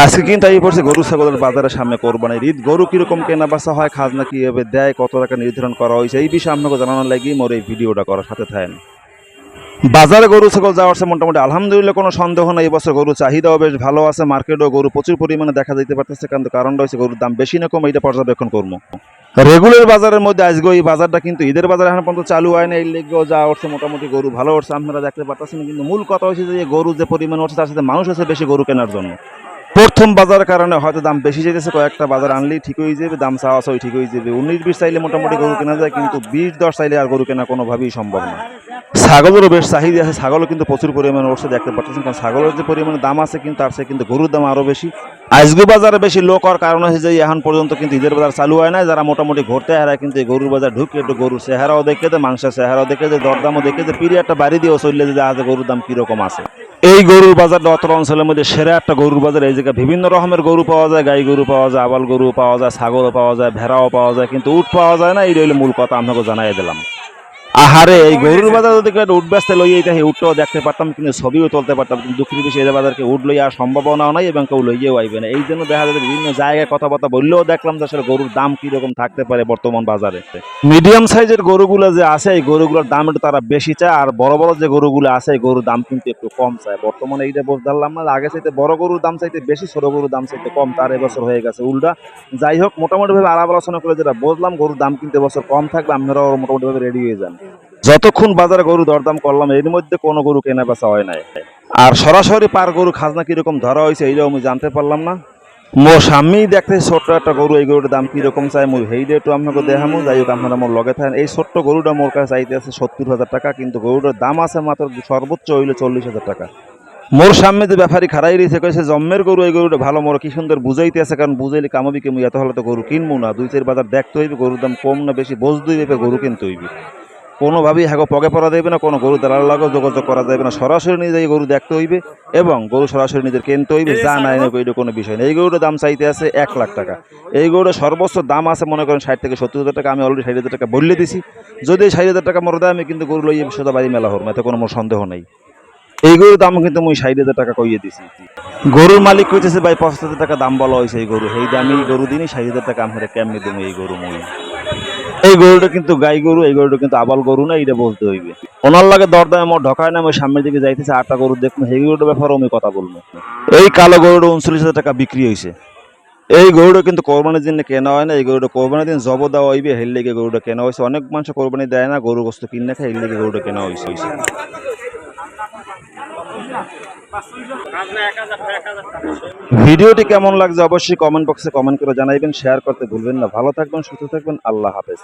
আজকে কিন্তু এই পড়ছে গরু, ছাগলের বাজারের সামনে কোরবানির ঈদ। গরু কীরকম কেনা বেচা হয়, খাজনা কীভাবে দেয়, কত টাকা নির্ধারণ করা হয়েছে, এই বিষয়ে আপনাকে জানানোর লাগি মোর এই ভিডিওটা করার সাথে থাকেন। বাজারে গরু, ছাগল যাওয়ার সে মোটামুটি আলহামদুলিল্লাহ কোনো সন্দেহ নেই, এই বছর গরু চাহিদাও বেশ ভালো আছে, মার্কেটেও গরু প্রচুর পরিমাণে দেখা যেতে পারতেছে কিন্তু কারণটা হচ্ছে গরুর দাম বেশি না কম, এইটা পর্যবেক্ষণ করব। রেগুলার বাজারের মধ্যে আজকে এই বাজারটা কিন্তু ঈদের বাজার এখন পর্যন্ত চালু হয় না এই লেগেও যা উঠছে মোটামুটি গরু ভালো উঠছে, আপনারা দেখতে পারতেছেন, কিন্তু মূল কথা হচ্ছে যে গরু যে পরিমাণ উঠছে, তার সাথে মানুষ আছে বেশি গরু কেনার জন্য। প্রথম বাজার কারণে হয়তো দাম বেশি যেতেছে কয়েকটা বাজার আনলেই ঠিক হয়ে যাবে, দাম চাওয়া ঠিক হয়ে যাবে। উনিশ, বিশ চাইলে মোটামুটি গরু কেনা যায়, কিন্তু বিশ, দশ চাইলে আর গরু কেনা কোনোভাবেই সম্ভব না। ছাগলেরও বেশ চাহিদা আছে। ছাগলও কিন্তু প্রচুর পরিমাণে উঠছে দেখতে পাচ্ছেন কারণ ছাগলের যে পরিমাণে দাম আছে, কিন্তু তার চেয়ে কিন্তু গরুর দাম আরও বেশি। আজকে বাজারে বেশি লোক হওয়ার কারণ হচ্ছে যে, এখন পর্যন্ত কিন্তু ঈদের বাজার চালু হয় না যারা মোটামুটি ঘুরতে হারায় কিন্তু এই গরুর বাজার ঢুকে একটু গরুর চেহারাও দেখে যে মাংসের চেহারাও দেখে যে দরদামও দেখে যে পিরিয়ডটা বাড়ি দিয়েও চললে যে, আজ গরুর দাম কীরকম আছে। এই গরুর বাজার অত অঞ্চলের মধ্যে সেরা একটা গরুর বাজার। এই জায়গায় বিভিন্ন রকমের গরু পাওয়া যায়। গাই গরু পাওয়া যায়, আবাল গরু পাওয়া যায়, ছাগলও পাওয়া যায়, ভেড়াও পাওয়া যায়, কিন্তু উট পাওয়া যায় না। এই রইল মূল কথা, আপনাকে জানাই দিলাম। আহারে এই গরুর বাজার যদি কেউ উঠ ব্যস্ত লইয়ে এটা উঠটাও দেখতে পারতাম কিন্তু ছবিও তুলতে পারতাম। কিন্তু দুঃখের বিষয়ে এই বাজারকে উঠ লইয়া সম্ভাবনাও নাই এবং কেউ লইয়েও আইবে না। এই জন্য দেখা যাচ্ছে বিভিন্ন জায়গায় কথাবার্তা বললেও দেখলাম যে আসলে গরুর দাম কীরকম থাকতে পারে বর্তমান বাজারে। মিডিয়াম সাইজের গরুগুলো যে আছে এই গরুগুলোর দাম একটু তারা বেশি চায় আর বড় বড় যে গরুগুলো আছে এই গরুর দাম কিন্তু একটু কম চায়। বর্তমানে এইটা বুঝতে পারলাম না আগে চাইতে বড় গরুর দাম চাইতে বেশি ছোট গরুর দাম চাইতে কম তার এবছর হয়ে গেছে উল্টা। যাই হোক মোটামুটি ভাবে আলাপ আলোচনা করে যেটা বুঝলাম গরুর দাম কিন্তু এবছর কম থাকবে আপনারাও মোটামুটিভাবে রেডি হয়ে যান। যতক্ষণ বাজারে গরু দরদাম করলাম, এর মধ্যে কোনো গরু কেনা বেচা হয় নাই। আর সরাসরি পার গরু খাজনা কীরকম ধরা হয়েছে, এইটাও আমি জানতে পারলাম না। মোর স্বামী দেখতে ছোট্ট একটা গরু, এই গরুটার দাম কীরকম চাই মুই সেইটা একটু আপনাকে দেখামো, যাই হোক আপনারা মোর লগে থাকেন। এই ছোট্ট গরুটা মোর কাছে চাইতে আছে সত্তর হাজার টাকা, কিন্তু গরুটার দাম আছে মাত্র সর্বোচ্চ হইলে চল্লিশ হাজার টাকা। মোর সামনে যে ব্যাপারী খারাই রয়েছে, কইছে জম্মের গরু, এই গরুটা ভালো, মোর কি সুন্দর বুঝাইতে আছে, কারণ বুঝাইলে কামাবি কেমন এত হলে তো গরু কিনবো না। দুই চার বাজার দেখতে হইবে, গরুর দাম কম না বেশি বোঝ হইবে গরু কিনতে হইবে। কোনোভাবেই হ্যাগো পকে পড়া দেবে না কোনো গরু দালাল লাগো যোগাযোগ করা যাবে না। সরাসরি নিজে গরু দেখতে হইবে এবং গরু সরাসরি নিজের কিনতে হইবে যা নাই না এটা কোনো বিষয় নেই। এই গরুটার দাম চাইতে আছে এক লাখ টাকা। এই গরুটার সর্বোচ্চ দাম আছে মনে করেন ষাট থেকে সত্তর হাজার টাকা আমি অলরেডি ষাট হাজার টাকা বললে দিছি। যদি ষাট হাজার টাকা মোর দেয় আমি কিন্তু গরু লইয়ে সোজা বাড়ি মেলা হরম এতে কোনো মোর সন্দেহ নেই। এই গরুর দাম কিন্তু মুই ষাট হাজার টাকা কইয়ে দিছি। গরুর মালিক কইতেছে ভাই পঁচাত্তর হাজার টাকা দাম বলা হয়েছে এই গরু। এই দামি গরু দিনই ষাট হাজার টাকা আমি কেমনি দেবো এই গরু মুই? এই গরুটা কিন্তু গাই গরু, এই গরুটা কিন্তু আবাল গরু না এটা বলতে হইবে। ওনার লাগে দরদামে আমার ঢকায় না, আমি সামনের দিকে যাইতেছে, আটটা গরু দেখব এই গরুটার ব্যাপারে আমি কথা বলব। এই কালো গরুটা উনচল্লিশ হাজার টাকা বিক্রি হয়েছে এই গরুটা কিন্তু কোরবানির জন্য কেনা হয় না, এই গরুটা কোরবানির দিন জব দেওয়া হইবে, হেল লেগে গরুটা কেনা হয়েছে অনেক মানুষ কোরবানি দেয় না, গরু গোস্ত কিনে খায় এই লেগে গরুটা কেনা হয়েছে। ভিডিওটি কেমন লাগছে অবশ্যই কমেন্ট বক্সে কমেন্ট করে জানাইবেন, শেয়ার করতে ভুলবেন না। ভালো থাকবেন, সুস্থ থাকবেন, আল্লাহ হাফেজ।